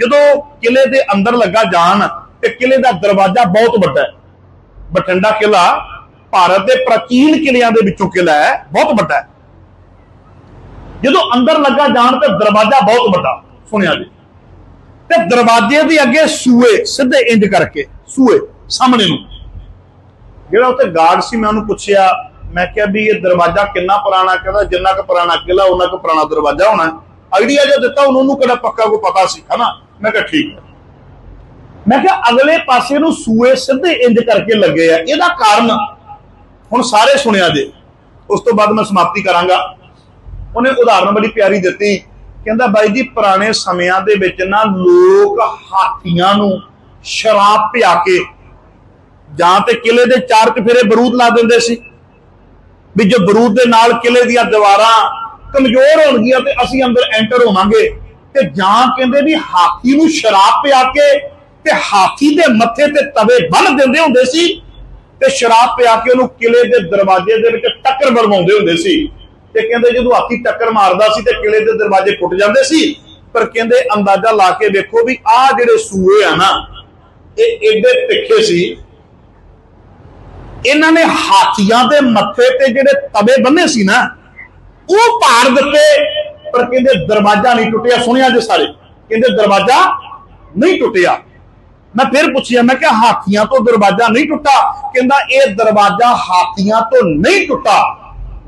ਜਦੋਂ ਕਿਲੇ ਦੇ ਅੰਦਰ ਲੱਗਾ ਜਾਣ ਤੇ ਕਿਲੇ ਦਾ ਦਰਵਾਜ਼ਾ ਬਹੁਤ ਵੱਡਾ ਹੈ। ਬਠਿੰਡਾ ਕਿਲਾ ਭਾਰਤ ਦੇ ਪ੍ਰਾਚੀਨ ਕਿਲਿਆਂ ਦੇ ਵਿੱਚੋਂ ਕਿਲਾ ਹੈ, ਬਹੁਤ ਵੱਡਾ ਹੈ। ਜਦੋਂ ਅੰਦਰ ਲੱਗਾ ਜਾਣ ਤੇ ਦਰਵਾਜ਼ਾ ਬਹੁਤ ਵੱਡਾ, ਸੁਣਿਆ ਜੀ। ਤੇ ਦਰਵਾਜ਼ੇ ਦੇ ਅੱਗੇ ਸੂਏ, ਸਿੱਧੇ ਇੰਜ ਕਰਕੇ, ਸੂਏ, ਸਾਹਮਣੇ ਨੂੰ। ਜਿਹੜਾ ਉੱਥੇ ਗਾਰਡ ਸੀ, ਮੈਂ ਉਹਨੂੰ ਪੁੱਛਿਆ, ਮੈਂ ਕਿਹਾ ਵੀ ਇਹ ਦਰਵਾਜ਼ਾ ਕਿੰਨਾ ਪੁਰਾਣਾ ਕਹਿੰਦਾ, ਜਿੰਨਾ ਕੁ ਪੁਰਾਣਾ ਕਿਲਾ ਉਹਨਾਂ ਕੁ ਪੁਰਾਣਾ ਦਰਵਾਜ਼ਾ ਹੋਣਾ ਆਈਡੀਆ ਜੋ ਦਿੱਤਾ, ਉਹਨੂੰ ਕਿਹੜਾ ਪੱਕਾ ਕੋ ਪਤਾ ਸੀ ਹਨਾ ਮੈਂ ਕਿਹਾ, ਠੀਕ ਹੈ। ਮੈਂ ਕਿਹਾ, ਅਗਲੇ ਪਾਸੇ ਨੂੰ ਸੂਏ ਸਿੱਧੇ ਇੰਜ ਕਰਕੇ ਲੱਗੇ ਆ। ਇਹਦਾ ਕਾਰਨ ਹੁਣ ਸਾਰੇ ਸੁਣਿਆ ਜੇ। ਉਸ ਤੋਂ ਬਾਅਦ ਮੈਂ ਸਮਾਪਤੀ ਕਰਾਂਗਾ। ਉਹਨੇ ਉਦਾਹਰਨ ਬੜੀ ਪਿਆਰੀ ਦਿੱਤੀ। ਕਹਿੰਦਾ, ਬਾਈ ਜੀ, ਪੁਰਾਣੇ ਸਮਿਆਂ ਦੇ ਵਿੱਚ ਨਾ ਲੋਕ ਹਾਥੀਆਂ ਨੂੰ ਸ਼ਰਾਬ ਪਿਆ ਕੇ ਜਾਂ ਤੇ ਕਿਲੇ ਦੇ ਚਾਰ ਚਫੇਰੇ ਬਰੂਦ ਲਾ ਦਿੰਦੇ ਸੀ। ਵੀ ਜੋ ਬਰੂਦ ਦੇ ਨਾਲ ਕਿਲੇ ਦੀਆਂ ਦੀਵਾਰਾਂ ਕਮਜ਼ੋਰ ਹੋਣਗੀਆਂ ਤੇ ਅਸੀਂ ਅੰਦਰ ਐਂਟਰ ਹੋਵਾਂਗੇ। ਤੇ ਜਾਂ ਕਹਿੰਦੇ ਵੀ ਹਾਥੀ ਨੂੰ ਸ਼ਰਾਬ ਪਿਆ ਕੇ ਤੇ ਹਾਥੀ ਦੇ ਮੱਥੇ ਤੇ ਤਵੇ ਬੰਨ ਦਿੰਦੇ ਹੁੰਦੇ ਸੀ ਤੇ ਸ਼ਰਾਬ ਪਿਆ ਕੇ ਉਹਨੂੰ ਕਿਲੇ ਦੇ ਦਰਵਾਜ਼ੇ ਦੇ ਵਿੱਚ ਟੱਕਰ ਮਰਵਾਉਂਦੇ ਹੁੰਦੇ ਸੀ। ਤੇ ਕਹਿੰਦੇ ਜਦੋਂ ਹਾਥੀ ਟੱਕਰ ਮਾਰਦਾ ਸੀ ਤੇ ਕਿਲੇ ਦੇ ਦਰਵਾਜ਼ੇ ਟੁੱਟ ਜਾਂਦੇ ਸੀ, ਪਰ ਕਹਿੰਦੇ ਅੰਦਾਜ਼ਾ ਲਾ ਕੇ ਵੇਖੋ ਵੀ ਆਹ ਜਿਹੜੇ ਸੂਏ ਆ ਨਾ, ਇਹ ਏਡੇ ਤਿੱਖੇ ਸੀ। ਇਹਨਾਂ ਨੇ ਹਾਥੀਆਂ ਦੇ ਮੱਥੇ ਤੇ ਜਿਹੜੇ ਤਵੇ ਬੰਨੇ ਸੀ ਨਾ, ਉਹ ਭਾਰ ਦਿੱਤੇ ਪਰ ਕਹਿੰਦੇ ਦਰਵਾਜ਼ਾ ਨਹੀਂ ਟੁੱਟਿਆ, ਸੁਣਿਆ ਜੇ ਸਾਰੇ? ਕਹਿੰਦੇ ਦਰਵਾਜ਼ਾ ਨਹੀਂ ਟੁੱਟਿਆ। ਮੈਂ ਫਿਰ ਪੁੱਛਿਆ, ਮੈਂ ਕਿਹਾ ਹਾਥੀਆਂ ਤੋਂ ਦਰਵਾਜ਼ਾ ਨਹੀਂ ਟੁੱਟਾ? ਕਹਿੰਦਾ, ਇਹ ਦਰਵਾਜ਼ਾ ਹਾਥੀਆਂ ਤੋਂ ਨਹੀਂ ਟੁੱਟਾ।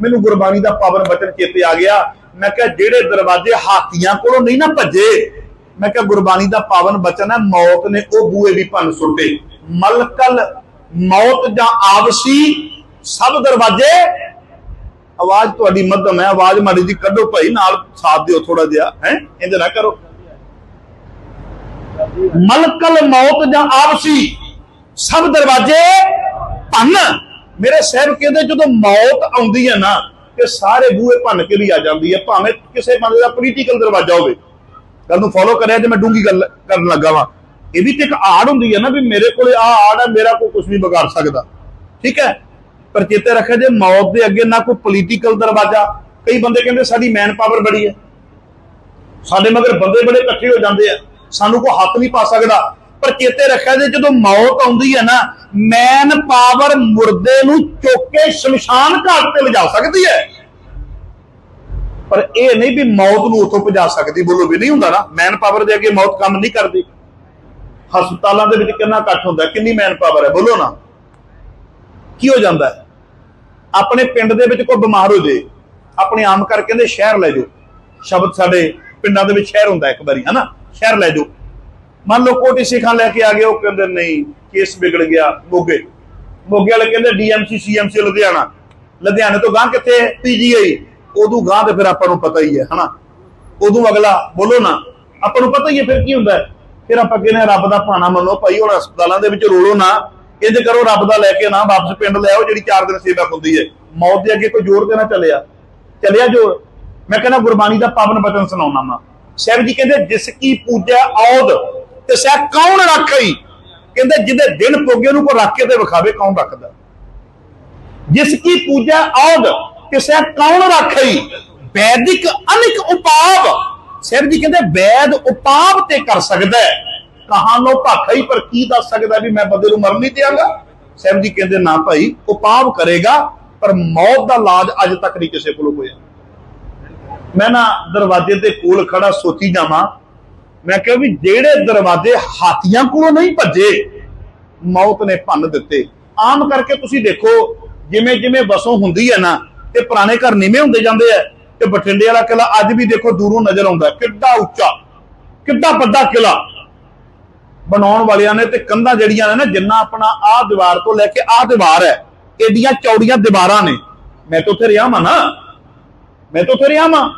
ਮੈਨੂੰ ਗੁਰਬਾਣੀ ਦਾ ਪਾਵਨ ਬਚਨ ਚੇਤੇ ਆ ਗਿਆ। ਮੈਂ ਕਿਹਾ, ਜਿਹੜੇ ਦਰਵਾਜ਼ੇ ਹਾਥੀਆਂ ਕੋਲੋਂ ਨਹੀਂ ਨਾ ਭੱਜੇ? ਮੈਂ ਕਿਹਾ, ਗੁਰਬਾਣੀ ਦਾ ਪਾਵਨ ਬਚਨ ਹੈ, ਮੌਤ ਨੇ ਉਹ ਬੂਏ ਵੀ ਭੰਨ ਸੁੱਟੇ। ਮਲਕਲ ਮੌਤ ਜਾਂ ਆਵਸੀ, ਸਭ ਦਰਵਾਜ਼ੇ ਆਵਾਜ਼ ਤੁਹਾਡੀ ਮੱਧਮ ਹੈ, ਆਵਾਜ਼ ਮਾੜੀ ਜੀ ਕੱਢੋ ਭਾਈ, ਨਾਲ ਸਾਥ ਦਿਓ ਥੋੜਾ ਜਿਹਾ, ਹੈ? ਇੰਜ ਨਾ ਕਰੋ। ਮਲਕਲ ਮੌਤ ਜਾਂ ਆਵਸੀ ਸਭ ਦਰਵਾਜ਼ੇ ਭੰਨ। ਮੇਰੇ ਸਾਹਿਬ ਕਹਿੰਦੇ, ਜਦੋਂ ਮੌਤ ਆਉਂਦੀ ਹੈ ਨਾ ਕਿ ਸਾਰੇ ਬੂਹੇ ਭੰਨ ਕੇ ਵੀ ਆ ਜਾਂਦੀ ਹੈ, ਭਾਵੇਂ ਕਿਸੇ ਬੰਦੇ ਦਾ ਪੋਲੀਟੀਕਲ ਦਰਵਾਜ਼ਾ ਹੋਵੇ। ਗੱਲ ਨੂੰ ਫੋਲੋ ਕਰਿਆ ਜੇ ਮੈਂ ਡੂੰਗੀ ਗੱਲ ਕਰਨ ਲੱਗਾ ਵਾਂ। ਇਹ ਵੀ ਤੇ ਇੱਕ ਆੜ ਹੁੰਦੀ ਹੈ ਨਾ ਵੀ ਮੇਰੇ ਕੋਲੇ ਆ ਆੜ ਹੈ, ਮੇਰਾ ਕੋਈ ਕੁਝ ਨਹੀਂ ਵਿਗਾੜ ਸਕਦਾ। ਠੀਕ ਹੈ? ਪਰ ਚੇਤੇ ਰੱਖਿਆ ਜੇ ਮੌਤ ਦੇ ਅੱਗੇ ਨਾ ਕੋਈ ਪੋਲੀਟੀਕਲ ਦਰਵਾਜ਼ਾ। ਕਈ ਬੰਦੇ ਕਹਿੰਦੇ ਸਾਡੀ ਮੈਨ ਪਾਵਰ ਬੜੀ ਹੈ। ਸਾਡੇ ਮਗਰ ਬੰਦੇ ਬੜੇ ਇਕੱਠੇ ਹੋ ਜਾਂਦੇ ਆ। ਸਾਨੂੰ ਕੋਈ ਹੱਥ ਨਹੀਂ ਪਾ ਸਕਦਾ। ਪਰ ਚੇਤੇ ਰੱਖਿਆ ਜੇ ਜਦੋਂ ਮੌਤ ਆਉਂਦੀ ਹੈ ਨਾ ਮੈਨ ਪਾਵਰ ਮੁਰਦੇ ਨੂੰ ਚੁੱਕ ਕੇ ਸ਼ਮਸ਼ਾਨ ਘਾਟ ਤੇ ਲਿਜਾ ਸਕਦੀ ਹੈ। ਪਰ ਇਹ ਨਹੀਂ ਵੀ ਮੌਤ ਨੂੰ ਉੱਥੋਂ ਭਜਾ ਸਕਦੀ, ਬੋਲੋ ਵੀ ਨਹੀਂ ਹੁੰਦਾ ਨਾ। ਮੈਨ ਪਾਵਰ ਦੇ ਅੱਗੇ ਮੌਤ ਕੰਮ ਨਹੀਂ ਕਰਦੀ। ਹਸਪਤਾਲਾਂ ਦੇ ਵਿੱਚ ਕਿੰਨਾ ਇਕੱਠ ਹੁੰਦਾ, ਕਿੰਨੀ ਮੈਨ ਪਾਵਰ ਹੈ, ਬੋਲੋ ਨਾ। ਕੀ ਹੋ ਜਾਂਦਾ ਹੈ? ਆਪਣੇ ਪਿੰਡ ਦੇ ਵਿੱਚ ਕੋਈ ਬਿਮਾਰ ਹੋ ਜੇ, ਆਪਣੇ ਆਮ ਕਰ ਕਹਿੰਦੇ ਸ਼ਹਿਰ ਲੈ ਜਾਓ। ਸ਼ਬਦ ਸਾਡੇ ਪਿੰਡਾਂ ਦੇ ਵਿੱਚ ਸ਼ਹਿਰ ਹੁੰਦਾ ਇੱਕ ਵਾਰੀ, ਹਨਾ? ਸ਼ਹਿਰ ਲੈ ਜਾਓ। ਮੰਨ ਲਓ ਕੋਟੀ ਸਿੱਖਾਂ ਲੈ ਕੇ ਆ ਗਏ, ਉਹ ਕਹਿੰਦੇ ਨਹੀਂ, ਕੇਸ ਵਿਗੜ ਗਿਆ ਮੋਗੇ। ਮੋਗੇ ਵਾਲੇ ਕਹਿੰਦੇ ਡੀਐਮਸੀ ਸੀਐਮਸੀ ਲੁਧਿਆਣਾ। ਲੁਧਿਆਣੇ ਤੋਂ ਗਾਂ ਕਿੱਥੇ ਪੀਜੀਆਈ? ਉਦੋਂ ਗਾਂ ਤੇ ਫਿਰ ਆਪਾਂ ਨੂੰ ਪਤਾ ਹੀ ਹੈ, ਹਨਾ? ਉਦੋਂ ਅਗਲਾ, ਬੋਲੋ ਨਾ, ਆਪਾਂ ਨੂੰ ਪਤਾ ਹੀ ਹੈ ਫਿਰ ਕੀ ਹੁੰਦਾ ਫਿਰ ਆਪਾਂ ਕਹਿੰਦੇ ਰੱਬ ਦਾ ਭਾਣਾ ਮੰਨੋ, ਭਾਈ ਹੁਣ ਹਸਪਤਾਲਾਂ ਦੇ ਵਿੱਚ ਰੋਲੋ ਨਾ। ਇੰਜ ਕਰੋ, ਰੱਬ ਦਾ ਲੈ ਕੇ ਨਾ ਵਾਪਸ ਪਿੰਡ ਲੈ ਆਓ, ਜਿਹੜੀ 4 ਦਿਨ ਸੇਵਾ ਹੁੰਦੀ ਹੈ। ਮੌਤ ਦੇ ਅੱਗੇ ਕੋਈ ਜ਼ੋਰ ਤੇ ਨਾ ਚੱਲਿਆ। ਚੱਲਿਆ ਜੋਰ। ਮੈਂ ਕਹਿੰਦਾ, ਗੁਰਬਾਣੀ ਦਾ ਪਾਵਨ ਬਚਨ ਸੁਣਾਉਣਾ ਮੈਂ। ਸਾਹਿਬ ਜੀ ਕਹਿੰਦੇ, ਜਿਸ ਕੀ ਪੂਜਾ ਔਦ ਤੇ ਸਹਿ ਕੌਣ ਰੱਖਈ? ਕਹਿੰਦੇ, ਜਿਹਦੇ ਦਿਨ ਪੋਗੇ ਨੂੰ ਕੋ ਰੱਖ ਕੇ ਤੇ ਵਿਖਾਵੇ, ਕੌਣ ਰੱਖਦਾ? ਜਿਸ ਕੀ ਪੂਜਾ ਔਦ ਕਿਸੇ ਕੌਣ ਰੱਖਈ? ਵੈਦਿਕ ਅਨਿਕ ਉਪਾਵ ਸਾਹਿਬ ਜੀ ਕਹਿੰਦੇ, ਵੈਦ ਉਪਾਵ ਤੇ ਕਰ ਸਕਦਾ ਹੈ। ਕਹਾਂ ਲੋ ਭਾਖਈ ਪਰ ਕੀ ਦੱਸ ਸਕਦਾ ਵੀ ਮੈਂ ਬੰਦੇ ਨੂੰ ਮਰਨ ਨਹੀਂ ਦਿਆਂਗਾ? ਸਾਹਿਬ ਜੀ ਕਹਿੰਦੇ, ਨਾ ਭਾਈ ਉਹ ਉਪਾਵ ਕਰੇਗਾ, ਪਰ ਮੌਤ ਦਾ ਇਲਾਜ ਅੱਜ ਤੱਕ ਨਹੀਂ ਕਿਸੇ ਕੋਲ ਹੋਇਆ। ਮੈਂ ਨਾ ਦਰਵਾਜ਼ੇ ਦੇ ਕੋਲ ਖੜਾ ਸੋਚੀ ਜਾਵਾਂ। ਮੈਂ ਕਿਹਾ ਵੀ ਜਿਹੜੇ ਦਰਵਾਜ਼ੇ ਹਾਥੀਆਂ ਕੋਲੋਂ ਨਹੀਂ ਭੱਜੇ, ਮੌਤ ਨੇ ਭੰਨ ਦਿੱਤੇ। ਆਮ ਕਰਕੇ ਤੁਸੀਂ ਦੇਖੋ, ਜਿਵੇਂ ਜਿਵੇਂ ਵਸੋਂ ਹੁੰਦੀ ਹੈ ਨਾ, ਤੇ ਪੁਰਾਣੇ ਘਰ ਨੀਵੇਂ ਹੁੰਦੇ ਜਾਂਦੇ ਆ, ਤੇ ਬਠਿੰਡੇ ਵਾਲਾ ਕਿਲਾ ਅੱਜ ਵੀ ਦੇਖੋ ਦੂਰੋਂ ਨਜ਼ਰ ਆਉਂਦਾ ਕਿੱਡਾ ਉੱਚਾ, ਕਿੱਡਾ ਵੱਡਾ ਕਿਲਾ ਬਣਾਉਣ ਵਾਲਿਆਂ ਨੇ ਤੇ ਕੰਧਾਂ ਜਿਹੜੀਆਂ ਨੇ ਨਾ, ਜਿੰਨਾ ਆਪਣਾ ਆਹ ਦੀਵਾਰ ਤੋਂ ਲੈ ਕੇ ਆਹ ਦੀਵਾਰ ਹੈ ਏਡੀਆਂ ਚੌੜੀਆਂ ਦੀਵਾਰਾਂ ਨੇ। ਮੈਂ ਤਾਂ ਉੱਥੇ ਰਿਹਾ ਮਾਂ ਨਾ। ਮੈਂ ਤਾਂ ਉੱਥੇ ਰਿਹਾ ਮਾਂ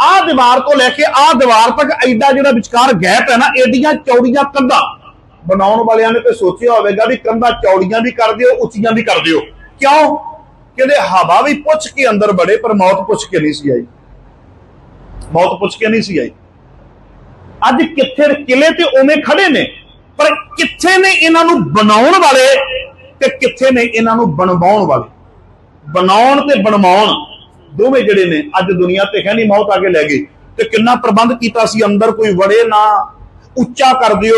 ਆਹ ਦੀਵਾਰ ਤੋਂ ਲੈ ਕੇ ਆਹ ਦੀਵਾਰ ਤੱਕ ਐਡਾ ਜਿਹੜਾ ਵਿਚਕਾਰ ਗੈਪ ਹੈ ਨਾ ਏਡੀਆਂ ਚੌੜੀਆਂ ਕੰਧਾਂ। ਬਣਾਉਣ ਵਾਲਿਆਂ ਨੇ ਤੇ ਸੋਚਿਆ ਹੋਵੇਗਾ ਵੀ ਕੰਧਾਂ ਚੌੜੀਆਂ ਵੀ ਕਰ ਦਿਓ, ਉੱਚੀਆਂ ਵੀ ਕਰ ਦਿਓ। ਕਿਉਂ? ਕਹਿੰਦੇ ਹਵਾ ਵੀ ਪੁੱਛ ਕੇ ਅੰਦਰ ਬੜੇ ਪਰ ਮੌਤ ਪੁੱਛ ਕੇ ਨਹੀਂ ਸੀ ਆਈ। ਮੌਤ ਪੁੱਛ ਕੇ ਨਹੀਂ ਸੀ ਆਈ। ਅੱਜ ਕਿੱਥੇ ਕਿਲੇ ਤੇ ਉਵੇਂ ਖੜੇ ਨੇ? ਪਰ ਕਿੱਥੇ ਨੇ ਇਹਨਾਂ ਨੂੰ ਬਣਾਉਣ ਵਾਲੇ ਤੇ ਕਿੱਥੇ ਨੇ ਇਹਨਾਂ ਨੂੰ ਬਣਵਾਉਣ ਵਾਲੇ? ਬਣਾਉਣ ਤੇ ਬਣਵਾਉਣ ਦੋਵੇਂ ਜਿਹੜੇ ਨੇ ਅੱਜ ਦੁਨੀਆ ਤੇ ਹੈ ਨਹੀਂ ਮੌਤ ਆ ਕੇ ਲੈ ਗਈ ਤੇ ਕਿੰਨਾ ਪ੍ਰਬੰਧ ਕੀਤਾ ਸੀ ਅੰਦਰ ਕੋਈ ਵੜੇ ਨਾ, ਉੱਚਾ ਕਰ ਦਿਓ,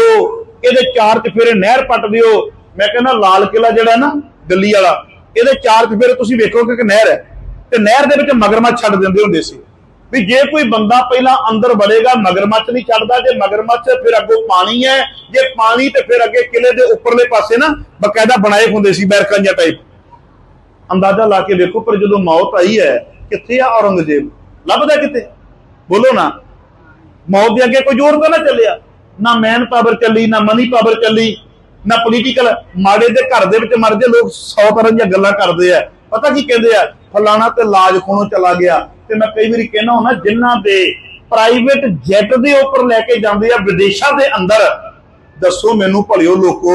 ਇਹਦੇ ਚਾਰ ਚਫੇਰੇ ਨਹਿਰ ਪੱਟ ਦਿਓ। ਮੈਂ ਕਹਿੰਦਾ ਲਾਲ ਕਿਲਾ ਜਿਹੜਾ ਨਾ ਦਿੱਲੀ ਵਾਲਾ, ਇਹਦੇ ਚਾਰ ਚਫੇਰੇ ਤੁਸੀਂ ਵੇਖੋਗੇ ਕਿ ਨਹਿਰ ਹੈ। ਤੇ ਨਹਿਰ ਦੇ ਵਿੱਚ ਮਗਰਮੱਛ ਛੱਡ ਦਿੰਦੇ ਹੁੰਦੇ ਸੀ। ਵੀ ਜੇ ਕੋਈ ਬੰਦਾ ਪਹਿਲਾਂ ਅੰਦਰ ਵੜੇਗਾ, ਮਗਰਮੱਛ ਨਹੀਂ ਛੱਡਦਾ ਜੇ ਮਗਰਮੱਛ ਫਿਰ ਅੱਗੋਂ ਪਾਣੀ ਹੈ, ਜੇ ਪਾਣੀ ਤੇ ਫਿਰ ਅੱਗੇ ਕਿਲੇ ਦੇ ਉੱਪਰਲੇ ਪਾਸੇ ਨਾ ਬਕਾਇਦਾ ਬਣਾਏ ਹੁੰਦੇ ਸੀ ਬੈਰਕਾਂ ਟਾਈਪ ਅੰਦਾਜ਼ਾ ਲਾ ਕੇ ਵੇਖੋ, ਪਰ ਜਦੋਂ ਮੌਤ ਆਈ ਹੈ, ਕਿੱਥੇ ਆ ਔਰੰਗਜ਼ੇਬ? ਲੱਭਦਾ ਕਿਤੇ ਬੋਲੋ ਨਾ। ਮੌਤ ਦੇ ਅੱਗੇ ਕੋਈ ਜ਼ੋਰ ਤਾਂ ਨਾ ਚੱਲਿਆ। ਨਾ ਮੈਨ ਪਾਵਰ ਚੱਲੀ, ਨਾ ਮਨੀ ਪਾਵਰ ਚੱਲੀ, ਨਾ ਪੋਲੀਟੀਕਲ ਮਾੜੇ ਦੇ ਘਰ ਦੇ ਵਿੱਚ ਮਰ ਜੇ ਲੋਕ ਸੌ ਤਰ੍ਹਾਂ ਦੀਆਂ ਗੱਲਾਂ ਕਰਦੇ ਆ। ਪਤਾ ਕੀ ਕਹਿੰਦੇ ਆ? ਫਲਾਣਾ ਤੇ ਲਾਜ ਖੋਣੋਂ ਚਲਾ ਗਿਆ। ਤੇ ਮੈਂ ਕਈ ਵਾਰੀ ਕਹਿਣਾ ਹੁੰਦਾ, ਜਿਨ੍ਹਾਂ ਦੇ ਪ੍ਰਾਈਵੇਟ ਜੈਟ ਦੇ ਉੱਪਰ ਲੈ ਕੇ ਜਾਂਦੇ ਆ, ਵਿਦੇਸ਼ਾਂ ਦੇ ਅੰਦਰ, ਦੱਸੋ ਮੈਨੂੰ ਭਲਿਓ ਲੋਕੋ,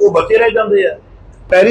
ਉਹ ਬਚੇ ਰਹਿ ਜਾਂਦੇ ਆ। ਪੈਰਿਸ